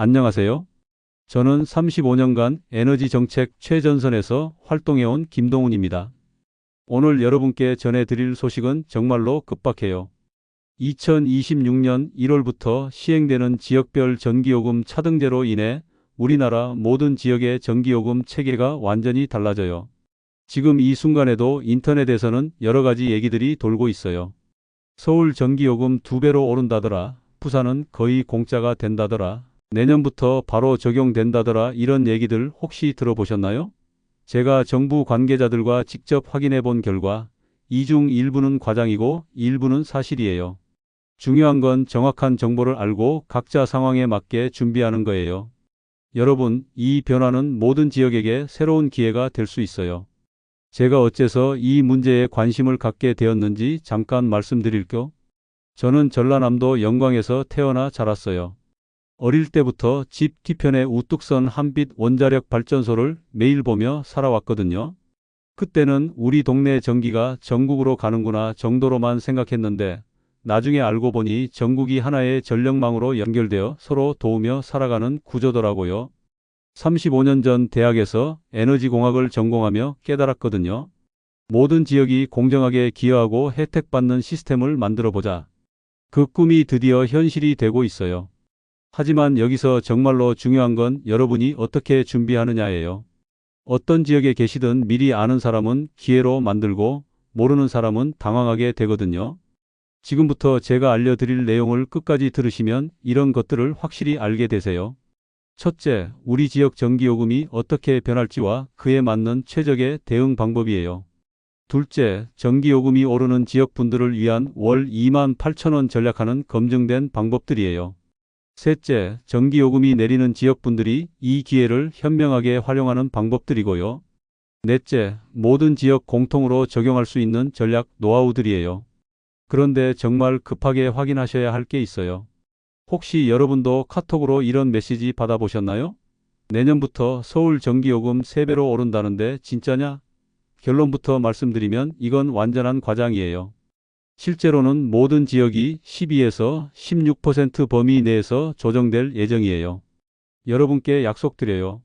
안녕하세요. 저는 35년간 에너지 정책 최전선에서 활동해온 김동훈입니다. 오늘 여러분께 전해드릴 소식은 정말로 급박해요. 2026년 1월부터 시행되는 지역별 전기요금 차등제로 인해 우리나라 모든 지역의 전기요금 체계가 완전히 달라져요. 지금 이 순간에도 인터넷에서는 여러 가지 얘기들이 돌고 있어요. 서울 전기요금 두 배로 오른다더라. 부산은 거의 공짜가 된다더라. 내년부터 바로 적용된다더라. 이런 얘기들 혹시 들어보셨나요? 제가 정부 관계자들과 직접 확인해 본 결과 이 중 일부는 과장이고 일부는 사실이에요. 중요한 건 정확한 정보를 알고 각자 상황에 맞게 준비하는 거예요. 여러분, 이 변화는 모든 지역에게 새로운 기회가 될 수 있어요. 제가 어째서 이 문제에 관심을 갖게 되었는지 잠깐 말씀드릴게요. 저는 전라남도 영광에서 태어나 자랐어요. 어릴 때부터 집 뒤편에 우뚝 선 한빛 원자력 발전소를 매일 보며 살아왔거든요. 그때는 우리 동네 전기가 전국으로 가는구나 정도로만 생각했는데 나중에 알고 보니 전국이 하나의 전력망으로 연결되어 서로 도우며 살아가는 구조더라고요. 35년 전 대학에서 에너지공학을 전공하며 깨달았거든요. 모든 지역이 공정하게 기여하고 혜택받는 시스템을 만들어 보자. 그 꿈이 드디어 현실이 되고 있어요. 하지만 여기서 정말로 중요한 건 여러분이 어떻게 준비하느냐예요. 어떤 지역에 계시든 미리 아는 사람은 기회로 만들고 모르는 사람은 당황하게 되거든요. 지금부터 제가 알려드릴 내용을 끝까지 들으시면 이런 것들을 확실히 알게 되세요. 첫째, 우리 지역 전기요금이 어떻게 변할지와 그에 맞는 최적의 대응 방법이에요. 둘째, 전기요금이 오르는 지역분들을 위한 월 2만 8천원 전략하는 검증된 방법들이에요. 셋째, 전기요금이 내리는 지역분들이 이 기회를 현명하게 활용하는 방법들이고요. 넷째, 모든 지역 공통으로 적용할 수 있는 전략 노하우들이에요. 그런데 정말 급하게 확인하셔야 할 게 있어요. 혹시 여러분도 카톡으로 이런 메시지 받아보셨나요? 내년부터 서울 전기요금 3배로 오른다는데 진짜냐? 결론부터 말씀드리면 이건 완전한 과장이에요. 실제로는 모든 지역이 12에서 16% 범위 내에서 조정될 예정이에요. 여러분께 약속드려요.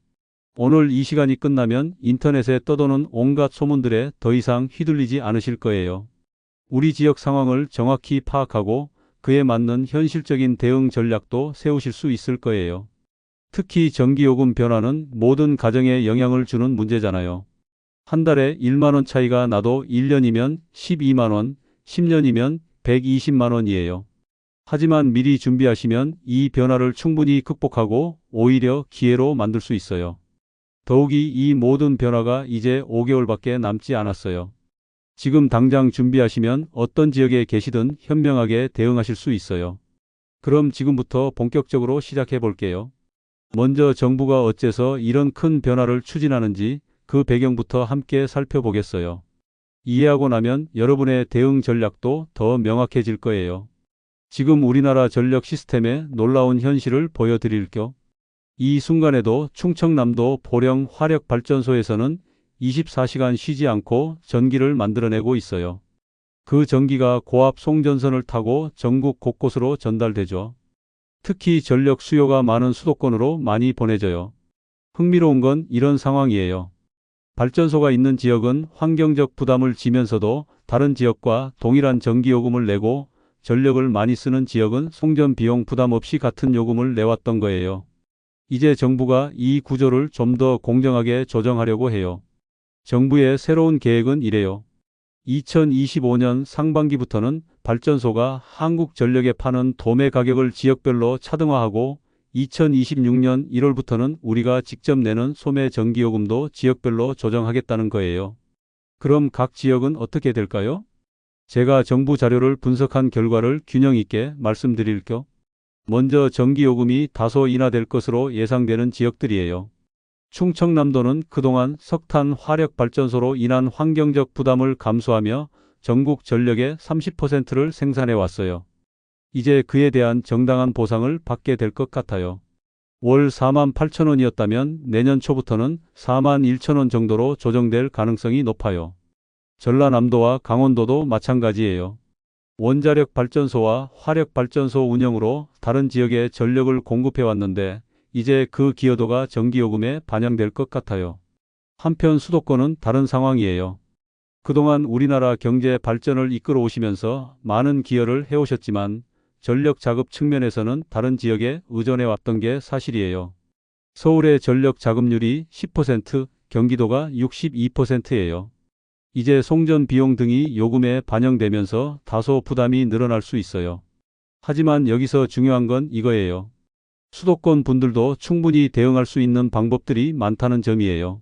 오늘 이 시간이 끝나면 인터넷에 떠도는 온갖 소문들에 더 이상 휘둘리지 않으실 거예요. 우리 지역 상황을 정확히 파악하고 그에 맞는 현실적인 대응 전략도 세우실 수 있을 거예요. 특히 전기요금 변화는 모든 가정에 영향을 주는 문제잖아요. 한 달에 1만원 차이가 나도 1년이면 12만원, 10년이면 120만원이에요. 하지만 미리 준비하시면 이 변화를 충분히 극복하고 오히려 기회로 만들 수 있어요. 더욱이 이 모든 변화가 이제 5개월밖에 남지 않았어요. 지금 당장 준비하시면 어떤 지역에 계시든 현명하게 대응하실 수 있어요. 그럼 지금부터 본격적으로 시작해 볼게요. 먼저 정부가 어째서 이런 큰 변화를 추진하는지 그 배경부터 함께 살펴보겠어요. 이해하고 나면 여러분의 대응 전략도 더 명확해질 거예요. 지금 우리나라 전력 시스템의 놀라운 현실을 보여드릴 겸이 순간에도 충청남도 보령 화력발전소에서는 24시간 쉬지 않고 전기를 만들어내고 있어요. 그 전기가 고압 송전선을 타고 전국 곳곳으로 전달되죠. 특히 전력 수요가 많은 수도권으로 많이 보내져요. 흥미로운 건 이런 상황이에요. 발전소가 있는 지역은 환경적 부담을 지면서도 다른 지역과 동일한 전기요금을 내고 전력을 많이 쓰는 지역은 송전 비용 부담 없이 같은 요금을 내왔던 거예요. 이제 정부가 이 구조를 좀 더 공정하게 조정하려고 해요. 정부의 새로운 계획은 이래요. 2025년 상반기부터는 발전소가 한국전력에 파는 도매 가격을 지역별로 차등화하고 2026년 1월부터는 우리가 직접 내는 소매 전기요금도 지역별로 조정하겠다는 거예요. 그럼 각 지역은 어떻게 될까요? 제가 정부 자료를 분석한 결과를 균형 있게 말씀드릴 겸 먼저 전기요금이 다소 인하될 것으로 예상되는 지역들이에요. 충청남도는 그동안 석탄 화력 발전소로 인한 환경적 부담을 감수하며 전국 전력의 30%를 생산해 왔어요. 이제 그에 대한 정당한 보상을 받게 될 것 같아요. 월 4만 8천 원이었다면 내년 초부터는 4만 1천 원 정도로 조정될 가능성이 높아요. 전라남도와 강원도도 마찬가지예요. 원자력 발전소와 화력 발전소 운영으로 다른 지역에 전력을 공급해 왔는데 이제 그 기여도가 전기요금에 반영될 것 같아요. 한편 수도권은 다른 상황이에요. 그동안 우리나라 경제 발전을 이끌어 오시면서 많은 기여를 해오셨지만 전력 자급 측면에서는 다른 지역에 의존해 왔던 게 사실이에요. 서울의 전력 자급률이 10%, 경기도가 62%예요. 이제 송전 비용 등이 요금에 반영되면서 다소 부담이 늘어날 수 있어요. 하지만 여기서 중요한 건 이거예요. 수도권 분들도 충분히 대응할 수 있는 방법들이 많다는 점이에요.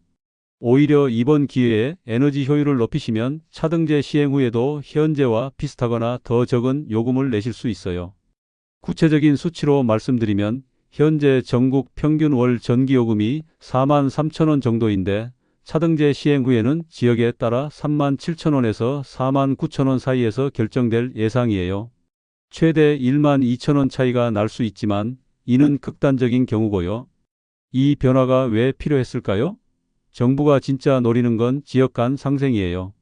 오히려 이번 기회에 에너지 효율을 높이시면 차등제 시행 후에도 현재와 비슷하거나 더 적은 요금을 내실 수 있어요. 구체적인 수치로 말씀드리면 현재 전국 평균 월 전기요금이 4만 3천 원 정도인데 차등제 시행 후에는 지역에 따라 3만 7천 원에서 4만 9천 원 사이에서 결정될 예상이에요. 최대 1만 2천 원 차이가 날 수 있지만 이는 극단적인 경우고요. 이 변화가 왜 필요했을까요? 정부가 진짜 노리는 건 지역 간 상생이에요.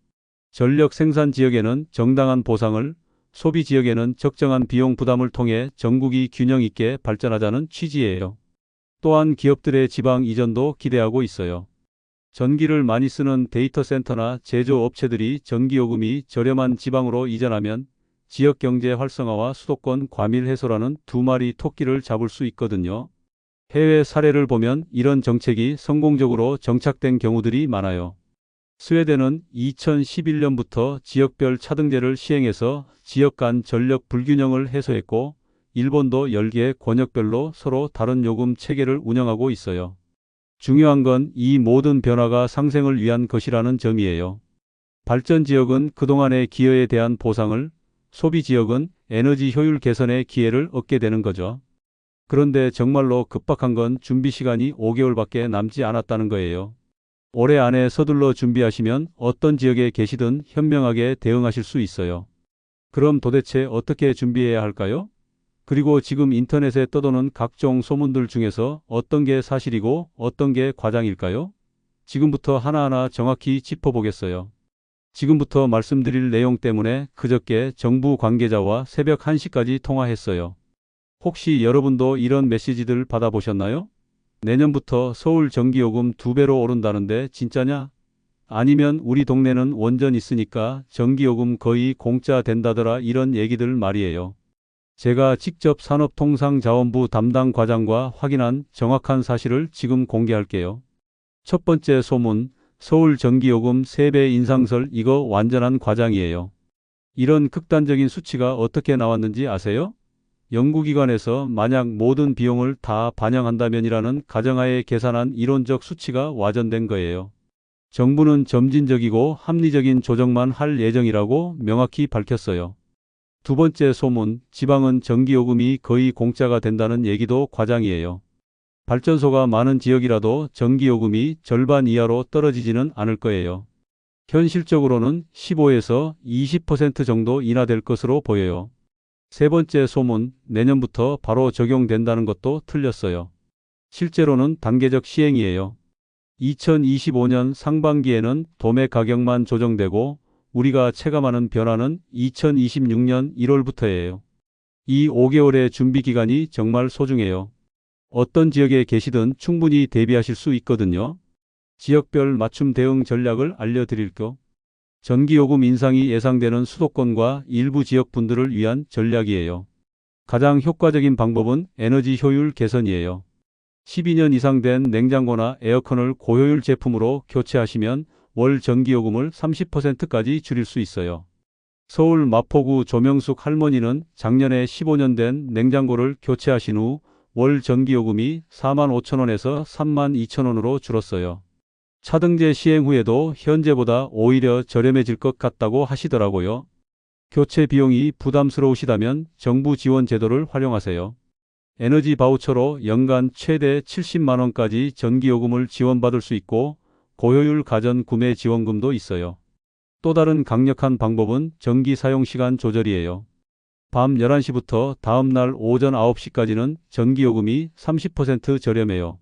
전력 생산 지역에는 정당한 보상을, 소비 지역에는 적정한 비용 부담을 통해 전국이 균형 있게 발전하자는 취지예요. 또한 기업들의 지방 이전도 기대하고 있어요. 전기를 많이 쓰는 데이터 센터나 제조업체들이 전기요금이 저렴한 지방으로 이전하면 지역 경제 활성화와 수도권 과밀 해소라는 두 마리 토끼를 잡을 수 있거든요. 해외 사례를 보면 이런 정책이 성공적으로 정착된 경우들이 많아요. 스웨덴은 2011년부터 지역별 차등제를 시행해서 지역 간 전력 불균형을 해소했고, 일본도 10개 권역별로 서로 다른 요금 체계를 운영하고 있어요. 중요한 건 이 모든 변화가 상생을 위한 것이라는 점이에요. 발전 지역은 그동안의 기여에 대한 보상을, 소비 지역은 에너지 효율 개선의 기회를 얻게 되는 거죠. 그런데 정말로 급박한 건 준비 시간이 5개월밖에 남지 않았다는 거예요. 올해 안에 서둘러 준비하시면 어떤 지역에 계시든 현명하게 대응하실 수 있어요. 그럼 도대체 어떻게 준비해야 할까요? 그리고 지금 인터넷에 떠도는 각종 소문들 중에서 어떤 게 사실이고 어떤 게 과장일까요? 지금부터 하나하나 정확히 짚어보겠어요. 지금부터 말씀드릴 내용 때문에 그저께 정부 관계자와 새벽 1시까지 통화했어요. 혹시 여러분도 이런 메시지들 받아보셨나요? 내년부터 서울 전기요금 두 배로 오른다는데 진짜냐? 아니면 우리 동네는 원전 있으니까 전기요금 거의 공짜 된다더라 이런 얘기들 말이에요. 제가 직접 산업통상자원부 담당 과장과 확인한 정확한 사실을 지금 공개할게요. 첫 번째 소문, 서울 전기요금 3배 인상설 이거 완전한 과장이에요. 이런 극단적인 수치가 어떻게 나왔는지 아세요? 연구기관에서 만약 모든 비용을 다 반영한다면이라는 가정하에 계산한 이론적 수치가 와전된 거예요. 정부는 점진적이고 합리적인 조정만 할 예정이라고 명확히 밝혔어요. 두 번째 소문, 지방은 전기요금이 거의 공짜가 된다는 얘기도 과장이에요. 발전소가 많은 지역이라도 전기요금이 절반 이하로 떨어지지는 않을 거예요. 현실적으로는 15에서 20% 정도 인하될 것으로 보여요. 세 번째 소문, 내년부터 바로 적용된다는 것도 틀렸어요. 실제로는 단계적 시행이에요. 2025년 상반기에는 도매 가격만 조정되고 우리가 체감하는 변화는 2026년 1월부터예요. 이 5개월의 준비 기간이 정말 소중해요. 어떤 지역에 계시든 충분히 대비하실 수 있거든요. 지역별 맞춤 대응 전략을 알려드릴게요. 전기요금 인상이 예상되는 수도권과 일부 지역 분들을 위한 전략이에요. 가장 효과적인 방법은 에너지 효율 개선이에요. 12년 이상 된 냉장고나 에어컨을 고효율 제품으로 교체하시면 월 전기요금을 30%까지 줄일 수 있어요. 서울 마포구 조명숙 할머니는 작년에 15년 된 냉장고를 교체하신 후 월 전기요금이 4만 5천 원에서 3만 2천 원으로 줄었어요. 차등제 시행 후에도 현재보다 오히려 저렴해질 것 같다고 하시더라고요. 교체 비용이 부담스러우시다면 정부 지원 제도를 활용하세요. 에너지 바우처로 연간 최대 70만 원까지 전기요금을 지원받을 수 있고 고효율 가전 구매 지원금도 있어요. 또 다른 강력한 방법은 전기 사용 시간 조절이에요. 밤 11시부터 다음 날 오전 9시까지는 전기요금이 30% 저렴해요.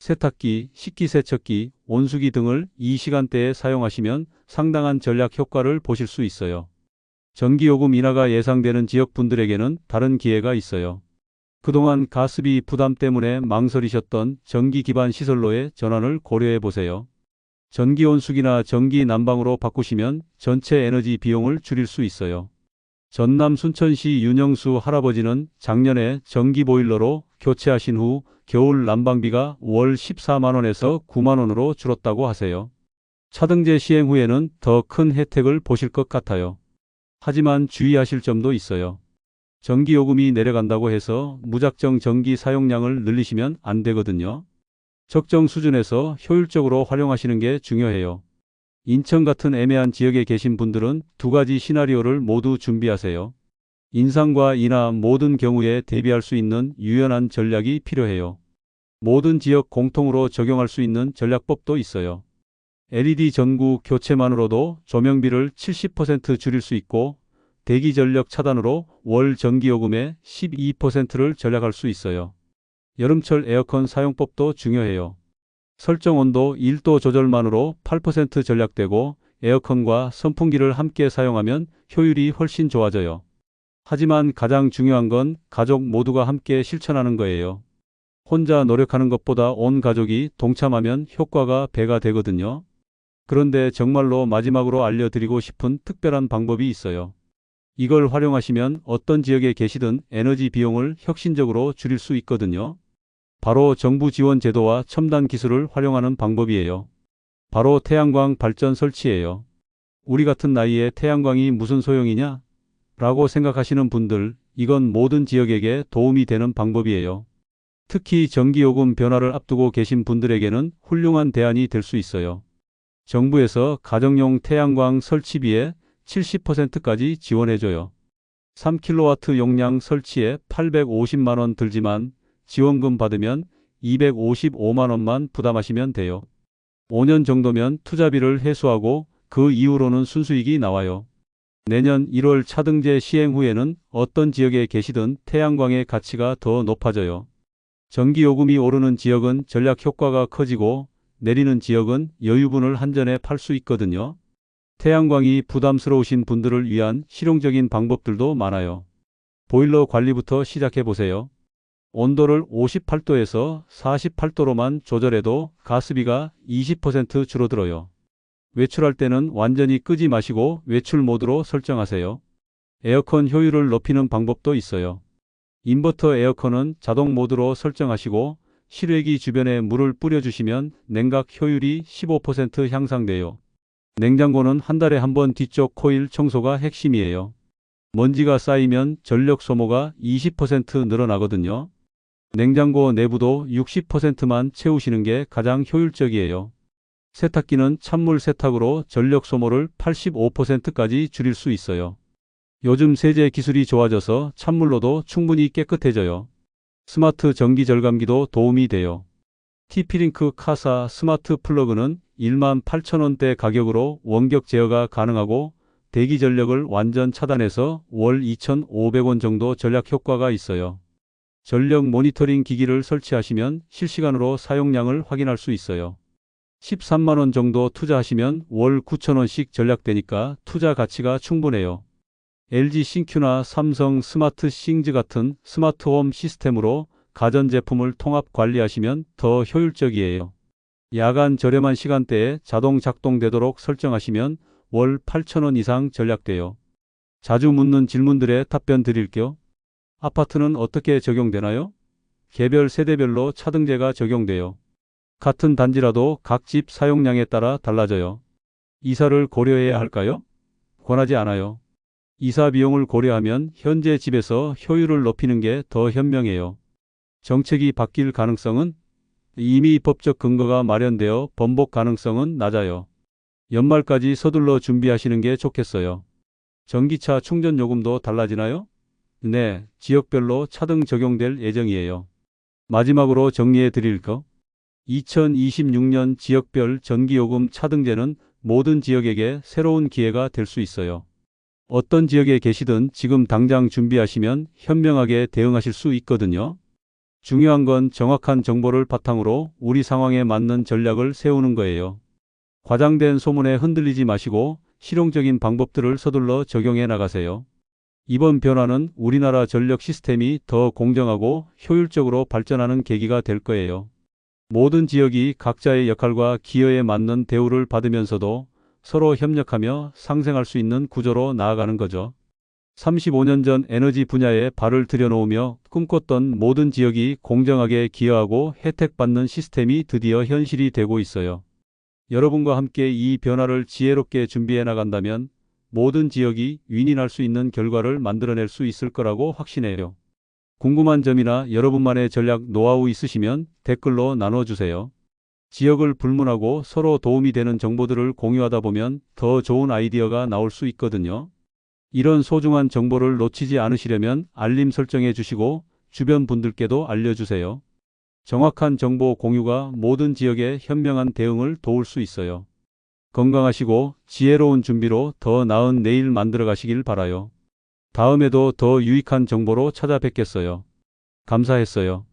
세탁기, 식기세척기, 온수기 등을 이 시간대에 사용하시면 상당한 전략 효과를 보실 수 있어요. 전기요금 인하가 예상되는 지역 분들에게는 다른 기회가 있어요. 그동안 가스비 부담 때문에 망설이셨던 전기 기반 시설로의 전환을 고려해 보세요. 전기 온수기나 전기 난방으로 바꾸시면 전체 에너지 비용을 줄일 수 있어요. 전남 순천시 윤영수 할아버지는 작년에 전기 보일러로 교체하신 후 겨울 난방비가 월 14만원에서 9만원으로 줄었다고 하세요. 차등제 시행 후에는 더 큰 혜택을 보실 것 같아요. 하지만 주의하실 점도 있어요. 전기요금이 내려간다고 해서 무작정 전기 사용량을 늘리시면 안 되거든요. 적정 수준에서 효율적으로 활용하시는 게 중요해요. 인천 같은 애매한 지역에 계신 분들은 두 가지 시나리오를 모두 준비하세요. 인상과 인하 모든 경우에 대비할 수 있는 유연한 전략이 필요해요. 모든 지역 공통으로 적용할 수 있는 전략법도 있어요. LED 전구 교체만으로도 조명비를 70% 줄일 수 있고 대기 전력 차단으로 월 전기요금의 12%를 절약할 수 있어요. 여름철 에어컨 사용법도 중요해요. 설정 온도 1도 조절만으로 8% 절약되고 에어컨과 선풍기를 함께 사용하면 효율이 훨씬 좋아져요. 하지만 가장 중요한 건 가족 모두가 함께 실천하는 거예요. 혼자 노력하는 것보다 온 가족이 동참하면 효과가 배가 되거든요. 그런데 정말로 마지막으로 알려드리고 싶은 특별한 방법이 있어요. 이걸 활용하시면 어떤 지역에 계시든 에너지 비용을 혁신적으로 줄일 수 있거든요. 바로 정부 지원 제도와 첨단 기술을 활용하는 방법이에요. 바로 태양광 발전 설치예요. 우리 같은 나이에 태양광이 무슨 소용이냐? 라고 생각하시는 분들, 이건 모든 지역에게 도움이 되는 방법이에요. 특히 전기요금 변화를 앞두고 계신 분들에게는 훌륭한 대안이 될 수 있어요. 정부에서 가정용 태양광 설치비에 70%까지 지원해줘요. 3kW 용량 설치에 850만원 들지만 지원금 받으면 255만원만 부담하시면 돼요. 5년 정도면 투자비를 해소하고 그 이후로는 순수익이 나와요. 내년 1월 차등제 시행 후에는 어떤 지역에 계시든 태양광의 가치가 더 높아져요. 전기요금이 오르는 지역은 전략 효과가 커지고 내리는 지역은 여유분을 한전에 팔 수 있거든요. 태양광이 부담스러우신 분들을 위한 실용적인 방법들도 많아요. 보일러 관리부터 시작해 보세요. 온도를 58도에서 48도로만 조절해도 가스비가 20% 줄어들어요. 외출할 때는 완전히 끄지 마시고 외출 모드로 설정하세요. 에어컨 효율을 높이는 방법도 있어요. 인버터 에어컨은 자동 모드로 설정하시고 실외기 주변에 물을 뿌려주시면 냉각 효율이 15% 향상돼요. 냉장고는 한 달에 한 번 뒤쪽 코일 청소가 핵심이에요. 먼지가 쌓이면 전력 소모가 20% 늘어나거든요. 냉장고 내부도 60%만 채우시는 게 가장 효율적이에요. 세탁기는 찬물 세탁으로 전력 소모를 85%까지 줄일 수 있어요. 요즘 세제 기술이 좋아져서 찬물로도 충분히 깨끗해져요. 스마트 전기 절감기도 도움이 돼요. 티피링크 카사 스마트 플러그는 1만 8천원대 가격으로 원격 제어가 가능하고 대기 전력을 완전 차단해서 월 2,500원 정도 전략 효과가 있어요. 전력 모니터링 기기를 설치하시면 실시간으로 사용량을 확인할 수 있어요. 13만원 정도 투자하시면 월 9천원씩 전략되니까 투자 가치가 충분해요. LG 싱큐나 삼성 스마트 싱즈 같은 스마트홈 시스템으로 가전제품을 통합 관리하시면 더 효율적이에요. 야간 저렴한 시간대에 자동 작동되도록 설정하시면 월 8천원 이상 전략돼요. 자주 묻는 질문들에 답변 드릴게요. 아파트는 어떻게 적용되나요? 개별 세대별로 차등제가 적용돼요. 같은 단지라도 각 집 사용량에 따라 달라져요. 이사를 고려해야 할까요? 권하지 않아요. 이사 비용을 고려하면 현재 집에서 효율을 높이는 게 더 현명해요. 정책이 바뀔 가능성은 이미 법적 근거가 마련되어 번복 가능성은 낮아요. 연말까지 서둘러 준비하시는 게 좋겠어요. 전기차 충전 요금도 달라지나요? 네, 지역별로 차등 적용될 예정이에요. 마지막으로 정리해 드릴 거. 2026년 지역별 전기요금 차등제는 모든 지역에게 새로운 기회가 될 수 있어요. 어떤 지역에 계시든 지금 당장 준비하시면 현명하게 대응하실 수 있거든요. 중요한 건 정확한 정보를 바탕으로 우리 상황에 맞는 전략을 세우는 거예요. 과장된 소문에 흔들리지 마시고 실용적인 방법들을 서둘러 적용해 나가세요. 이번 변화는 우리나라 전력 시스템이 더 공정하고 효율적으로 발전하는 계기가 될 거예요. 모든 지역이 각자의 역할과 기여에 맞는 대우를 받으면서도 서로 협력하며 상생할 수 있는 구조로 나아가는 거죠. 35년 전 에너지 분야에 발을 들여놓으며 꿈꿨던 모든 지역이 공정하게 기여하고 혜택받는 시스템이 드디어 현실이 되고 있어요. 여러분과 함께 이 변화를 지혜롭게 준비해 나간다면 모든 지역이 윈윈할 수 있는 결과를 만들어낼 수 있을 거라고 확신해요. 궁금한 점이나 여러분만의 전략 노하우 있으시면 댓글로 나눠주세요. 지역을 불문하고 서로 도움이 되는 정보들을 공유하다 보면 더 좋은 아이디어가 나올 수 있거든요. 이런 소중한 정보를 놓치지 않으시려면 알림 설정해 주시고 주변 분들께도 알려주세요. 정확한 정보 공유가 모든 지역의 현명한 대응을 도울 수 있어요. 건강하시고 지혜로운 준비로 더 나은 내일 만들어 가시길 바라요. 다음에도 더 유익한 정보로 찾아뵙겠어요. 감사했어요.